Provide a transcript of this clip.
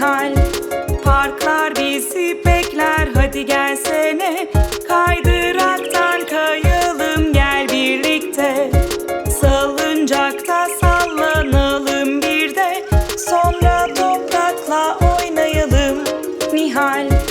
hal Parklar bizi bekler hadi gelsene. Kaydıraktan kayalım gel birlikte. Salıncakta sallanalım bir de. Sonra toprakla oynayalım. Nihal.